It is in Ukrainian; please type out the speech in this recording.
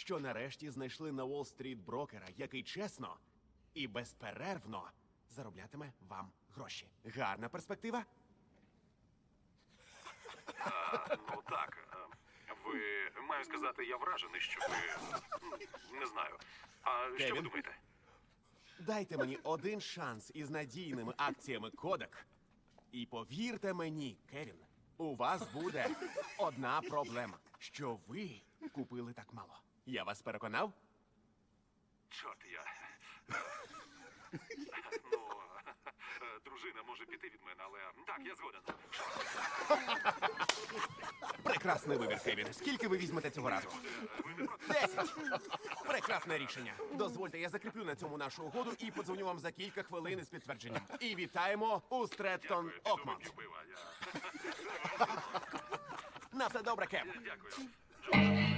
що нарешті знайшли на Уолл-стріт брокера, який чесно і безперервно зароблятиме вам гроші. Гарна перспектива? Ну так. е, Ви маю сказати, я вражений, що ви. Не знаю. А що ви Кевін? думаєте? Дайте мені один шанс із надійними акціями Кодек. І повірте мені, Кевін, у вас буде одна проблема, що ви купили так мало. Я вас переконав? Чорт, я. Ну, е, дружина може піти від мене, але так, я згоден. Прекрасний вибір, Кевін. Скільки ви візьмете цього разу? Десять. Прекрасне рішення. Дозвольте, я закріплю на цьому нашу угоду і подзвоню вам за кілька хвилин із підтвердженням. І вітаємо у Стреттон Дякую, Окмонт. вип'ю На все добре, Кев. Дякую.